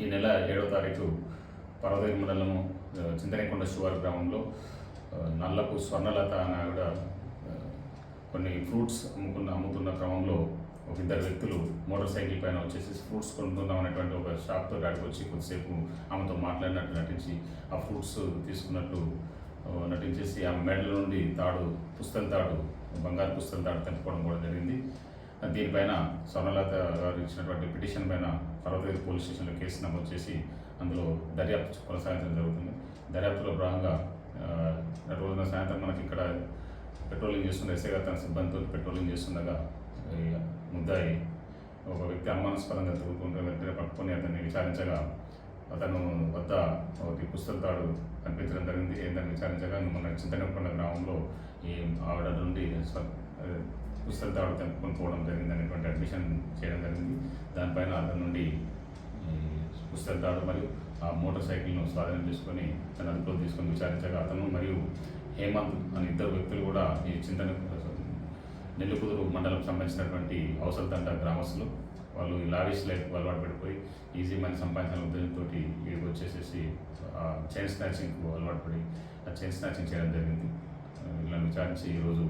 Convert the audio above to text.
ఈ నెల ఏడవ తారీఖు పర్వతగిరి మండలము చింతనేకొండ శివారు గ్రామంలో నల్లపు స్వర్ణలత అనే ఆవిడ కొన్ని ఫ్రూట్స్ అమ్ముకున్న అమ్ముతున్న క్రమంలో ఒక ఇద్దరు వ్యక్తులు మోటార్ సైకిల్ పైన వచ్చేసి ఫ్రూట్స్ కొనుక్కుందాం అనేటువంటి ఒక షాప్తో దాటికి వచ్చి కొద్దిసేపు ఆమెతో మాట్లాడినట్టు నటించి ఆ ఫ్రూట్స్ తీసుకున్నట్టు నటించేసి ఆ మెడల నుండి తాడు పుస్తల తాడు బంగారు పుస్తల తాడు తెంపుకోవడం కూడా జరిగింది. దీనిపైన స్వర్ణలత గారు ఇచ్చినటువంటి పిటిషన్ పైన పర్వతగిరి పోలీస్ స్టేషన్లో కేసు నమోదు చేసి అందులో దర్యాప్తు కొనసాగించడం జరుగుతుంది. దర్యాప్తులో భాగంగా రోజున సాయంత్రం మనకి ఇక్కడ పెట్రోలింగ్ చేస్తున్న ఎస్ఐ గారు తన సిబ్బందితో పెట్రోలింగ్ చేస్తుండగా ముద్దాయి ఒక వ్యక్తి అనుమానాస్పదంగా తిరుగుతుంటే వెంటనే పట్టుకొని అతన్ని విచారించగా అతను వద్ద ఒకటి పుస్తక తాడు కనిపించడం జరిగింది. ఏంటని విచారించగా మన చింతనకొండ గ్రామంలో ఈ ఆవిడ నుండి స్వ- అదే పుస్తక తాడు తెంపుకొని పోవడం జరిగింది అనేటువంటి అడ్మిషన్ చేయడం జరిగింది. దానిపైన అతని నుండి పుస్తక తాడు మరియు ఆ మోటార్ సైకిల్ను స్వాధీనం చేసుకొని తన అదుపులో తీసుకొని విచారించగా అతను మరియు హేమంత్ అనే ఇద్దరు వ్యక్తులు కూడా ఈ చింతన నెల్లికుదురు మండలం సంబంధించినటువంటి అవసరదండ గ్రామస్తులు. వాళ్ళు ఈ లావిష్ లైఫ్ అలవాటు పడిపోయి ఈజీ మనీ సంపాదించిన ఉద్దేశంతో ఇక్కడికి వచ్చేసేసి ఆ చైన్ స్నాచింగ్కు అలవాటు పడి ఆ చైన్ స్నాచింగ్ చేయడం జరిగింది. వీళ్ళని విచారించి ఈరోజు